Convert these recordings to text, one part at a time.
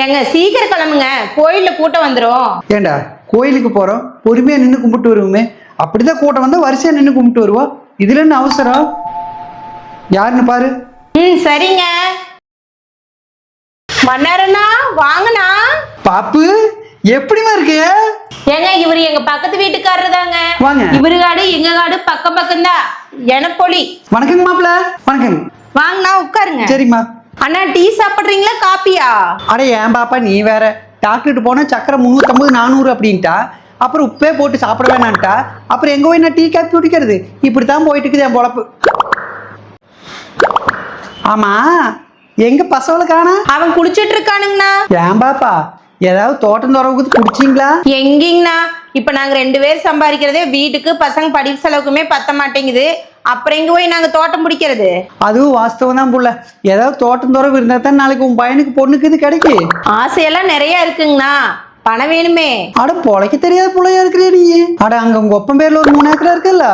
ஏங்க சீக்கிரம் கிளம்புங்க. கோயில்ல கூட்டம் வந்துரும். ஏண்டா கோயிலுக்கு போறோம் பொறுமையா நின்று கும்பிட்டு வருவோமே. அப்படிதான் கூட்டம் வந்தா வரிசையா நின்று கும்பிட்டு வருவோம் இதுல என்ன அவசரம்? யாருன்னு பாரு. ம் சரிங்க. மன்னரண்ணா வாங்கண்ணா. பாப்பு எப்படிமா இருக்கு ஏங்க இவரு எங்க பக்கத்து வீட்டுக்காரர் தாங்க. வாங்க. இவரு காடு எங்க காடு பக்கம் பக்கம் தான் எனப்பொலி வணக்கங்க மாப்பிள வணக்கங்க வாங்கண்ணா உட்காருங்க. சரிம்மா. அண்ணா டீ சாப்பிடுறீங்களா காப்பியா? அட ஏன் பாப்பா நீ வேற. டாக்டர்கிட்ட போனா சக்கரை முந்நூற்றம்பது நானூறு அப்படின்ட்டா. அப்புறம் உப்பே போட்டு சாப்பிட வேணான்ட்டா. அப்புறம் எங்க போய் நான் டீ காப்பி குடிக்கிறது? இப்படி தான் போயிட்டு இருக்குது என் பொழப்பு. ஆமா எங்க பசவளை காணா அவன் குளிச்சிட்டு இருக்கானுங்கண்ணா. ஏன் பாப்பா ஏதாவது தோட்டம் துறவுக்கு குடிச்சிங்களா எங்கீங்கண்ணா. இப்ப நாங்க ரெண்டு பேர் சம்பாதிக்கிறதே வீட்டுக்கு பசங்க படிப்பு செலவுக்குமே பத்த மாட்டேங்குது. அப்புறம் எங்க போய் நாங்க தோட்டம் பிடிக்கிறது? அதுவும் வாஸ்தவம் தான் புள்ள. ஏதாவது தோட்டம் துறவு இருந்தா தான் நாளைக்கு உன் பையனுக்கு பொண்ணுக்கு இது கிடைக்கு. ஆசையெல்லாம் நிறைய இருக்குங்கண்ணா. பணம் வேணுமே. அட பொழைக்க தெரியாத புள்ளையா இருக்கிறே நீ. அட அங்க உங்க ஒப்பம் பேர்ல ஒரு மூணு ஏக்கரா இருக்குல்ல?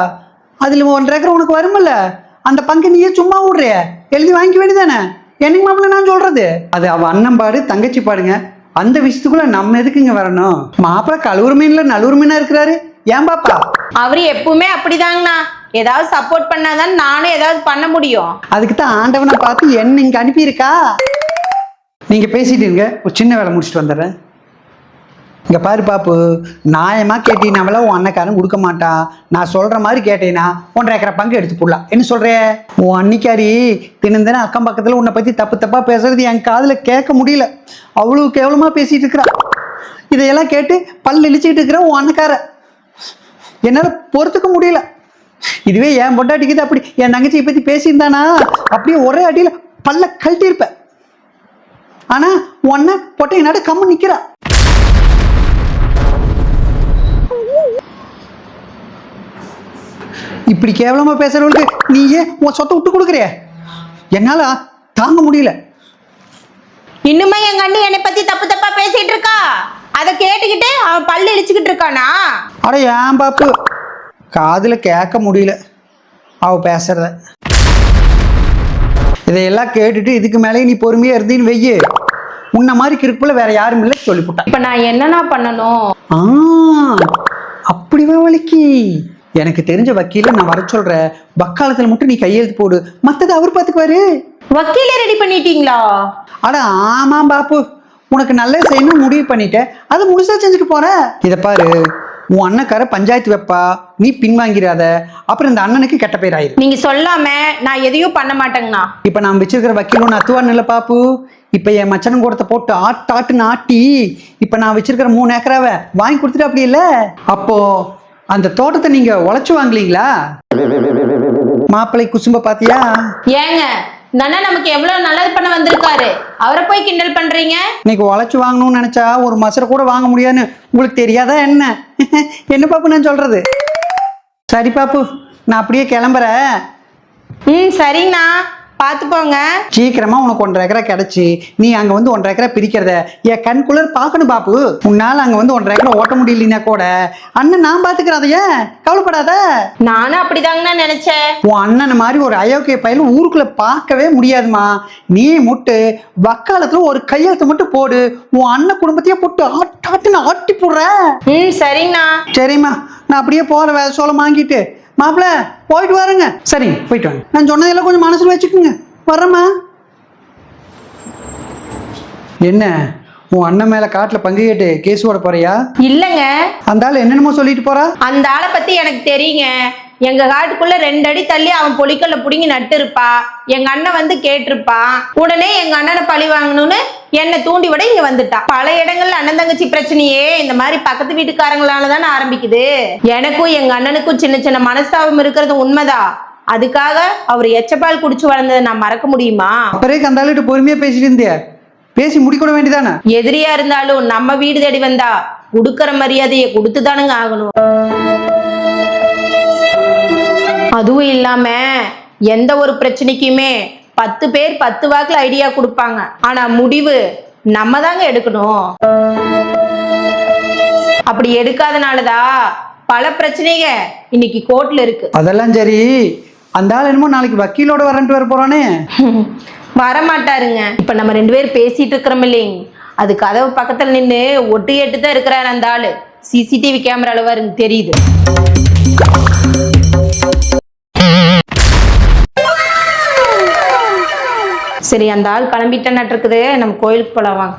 அதுல ஒன்றரை ஏக்கர் உனக்கு வரும்ல? அந்த பங்கு நீயே சும்மா விடுறிய. எழுதி வாங்கிக்க வேண்டியதானே என்னங்க மாப்பிள்ள நான் சொல்றது? அது அவ அண்ணன் பாடு தங்கச்சி பாடுங்க. அந்த விஷயத்துக்குள்ள நம்ம எதுக்குங்க வரணும்? மாப்பிள்ள கழுவுற மீன்ல நழுவுற மீனா இருக்கிறாரு. ஏன் பாப்பா? அவரு எப்பவுமே அப்படிதாங்கண்ணா. ஏதாவது சப்போர்ட் பண்ணாதான் நானும் ஏதாவது பண்ண முடியும். அதுக்கு தான் ஆண்டவனை பார்த்து என்ன இங்க அனுப்பியிருக்கா? நீங்க பேசிட்டு இருங்க. ஒரு சின்ன வேலை முடிச்சுட்டு வந்துடுறேன். இங்கே பாரு பாப்பு நியாயமாக கேட்டீங்கனாவெல்லாம் உன் அண்ணக்காரன் கொடுக்க மாட்டான் நான் சொல்கிற மாதிரி கேட்டேன்னா ஒன்றரை ஏக்கரை பங்கு எடுத்து போடலாம் என்ன சொல்கிறே உன் அன்னிக்காரி தினம் அக்கம் பக்கத்தில் உன்னை பற்றி தப்பு தப்பாக பேசுறது என் காதில் கேட்க முடியல. அவ்வளோ கேவலமாக பேசிகிட்டு இருக்கிறா. இதையெல்லாம் கேட்டு பல் இழிச்சிக்கிட்டு இருக்கிற உன் அண்ணக்கார என்னால் பொறுத்துக்க முடியல. இதுவே என் பொண்டாட்டிக்குது அப்படி என் தங்கச்சியை பற்றி பேசியிருந்தானா? அப்படியே ஒரே அடியில பல்ல கழட்டியிருப்பேன் ஆனால் உன்னை பொட்டை நடு கம்மு நிற்கிறா இப்படி கேவலமா பேசுறவங்களுக்கு நீ ஏன் உன் சொத்தை விட்டு கொடுக்குறிய? என்னால தாங்க முடியல. இன்னுமே எங்க அண்ணி என்னை பத்தி தப்பு தப்பா பேசிட்டு இருக்கா? அதை கேட்டுக்கிட்டு அவன் பல்லு இடிச்சுக்கிட்டு இருக்கானா? அட ஏன் பாப்பு? காதுல கேட்க முடியல. அவ பேசுறத. இதையெல்லாம் கேட்டுட்டு இதுக்கு மேலே நீ பொறுமையா இருந்தீன்னு வெய்யு. உன்ன மாதிரி கிருப்புல வேற யாரும் இல்லை சொல்லிவிட்டான் இப்ப நான் என்னண்ணா பண்ணணும்? ஆ அப்படிவா வலிக்கு எனக்கு தெரிஞ்ச வக்கீல நான் வர சொல்றேன் வக்காலத்துல மட்டும் நீ கையெழுத்து போடு. மத்தது அவர் பார்த்துக்குவாரு வக்கீல ரெடி பண்ணிட்டீங்களா? அட ஆமாம் பாப்பு. உனக்கு நல்லது செய்யணும் முடிவு பண்ணிட்டேன். அதை முழுசா செஞ்சுட்டு போற. இதை பாரு. உன் அண்ணக்கார பஞ்சாயத்து வைப்பா. நீ பின்வாங்கிறாத அப்புறம் இந்த அண்ணனுக்கு கெட்ட பேர் ஆயிரு. நீங்க சொல்லாம நான் எதையும் பண்ண மாட்டேங்கண்ணா. இப்ப நான் வச்சிருக்கிற வக்கீல் ஒன்று அத்துவான் இல்லை பாப்பு. இப்ப என் மச்சனன் கூடத்தை போட்டு ஆட்டாட்டுன்னு ஆட்டி இப்ப நான் வச்சிருக்கிற மூணு ஏக்கராவை வாங்கி கொடுத்துட்டு அப்படி இல்ல? அப்போ அந்த தோட்டத்தை நீங்க உழைச்சு வாங்கலீங்களா? மாப்பிள்ளை குசும்ப பாத்தியா? ஏங்க அண்ணா நமக்கு எவ்வளவு நல்லது பண்ண வந்திருக்காரு. அவரை போய் கிண்டல் பண்றீங்க? இன்னைக்கு உழைச்சு வாங்கணும்னு நினைச்சா ஒரு மசரை கூட வாங்க முடியாதுன்னு உங்களுக்கு தெரியாதா என்ன? என்ன பாப்பு நான் சொல்றது? சரி பாப்பு நான் அப்படியே கிளம்புறேன். ம் சரிங்கண்ணா. பார்த்து போங்க சீக்கிரமா உனக்கு ஒன்றரை ஏக்கரா கிடைச்சி. நீ அங்க வந்து ஒன்றரை ஏக்கரா பிரிக்கிறத என் கண்குள்ளர் பார்க்கணும் பாப்பு. உன்னால அங்க வந்து ஒன்றரை ஏக்கரா ஓட்ட முடியலனா கூட. அண்ணன் நான் பாத்துக்கிறேன் அதைய. கவலைப்படாத. நானும் அப்படிதாங்கண்ணா நினைச்சேன். உன் அண்ணன் மாதிரி ஒரு அயோக்கிய பையன் ஊருக்குள்ள பார்க்கவே முடியாதுமா நீ முட்டு வக்காலத்துல ஒரு கையெழுத்து மட்டும் போடு. உன் அண்ணன் குடும்பத்தையே போட்டு ஆட்டாட்டுன்னு ஆட்டி போடுற. ம் சரிங்கண்ணா. சரிம்மா. நான் அப்படியே போற வேலை சோளம் வாங்கிட்டு மாப்பிள்ள போயிட்டு வரேங்க. சரி போயிட்டு வாங்க. நான் சொன்னதெல்லாம் கொஞ்சம் மனசுல வச்சுக்கோங்க. வர்றேம்மா. என்ன உன் அண்ணன் மேல காட்டுல பங்கு கேட்டு கேஸ் போட போறியா? இல்லைங்க. அந்த ஆள் என்னென்னமோ சொல்லிட்டு போறா? அந்த ஆளை பத்தி எனக்கு தெரியுங்க. எங்க காட்டுக்குள்ள ரெண்டு அடி தள்ளி அவன் பொலிக்கல்ல புடுங்கி நட்டு இருப்பா எங்க அண்ணன் வந்து கேட்டிருப்பான் உடனே எங்க அண்ணனை பழி வாங்கணும்னு என்னை தூண்டி விட இங்க வந்துட்டான். பல இடங்கள்ல அண்ணன் தங்கச்சி பிரச்சனையே இந்த மாதிரி பக்கத்து வீட்டுக்காரங்களால தானே ஆரம்பிக்குது. எனக்கும் எங்க அண்ணனுக்கும் சின்ன சின்ன மனஸ்தாபம் இருக்கிறது உண்மைதான். அதுக்காக அவர் எச்சப்பால் குடிச்சு வளர்ந்ததை நான் மறக்க முடியுமா? அப்புறே அந்த ஆளுகிட்ட பொறுமையா பேசிட்டு இருந்திய. பேசி முடிக்கூட வேண்டியதானே? எதிரியா இருந்தாலும் நம்ம வீடு தேடி வந்தா கொடுக்கற மரியாதையை கொடுத்து தானுங்க ஆகணும். அதுவும் இல்லாம எந்த ஒரு பிரச்சனைக்குமே பத்து பேர் பத்து வாக்குல ஐடியா கொடுப்பாங்க. ஆனா முடிவு நம்ம தாங்க எடுக்கணும். அப்படி எடுக்காதனாலதான் பல பிரச்சனைங்க இன்னைக்கு கோர்ட்ல இருக்கு. அதெல்லாம் சரி. அந்த ஆள் என்னமோ நாளைக்கு வக்கீலோட வரன்ட்டு வர போறானே. வரமாட்டாருங்க. இப்ப நம்ம ரெண்டு பேரும் பேசிட்டு இருக்கிறோம் இல்லைங்க அது கதவு பக்கத்துல நின்று ஒட்டு கேட்டு தான் இருக்கிறார் அந்த ஆளு. சிசிடிவி கேமரால வருங்க தெரியுது. சரி அந்த ஆள் கிளம்பிட்டேன்னு இருக்குது நம்ம கோயிலுக்கு போகலாம் வாங்க.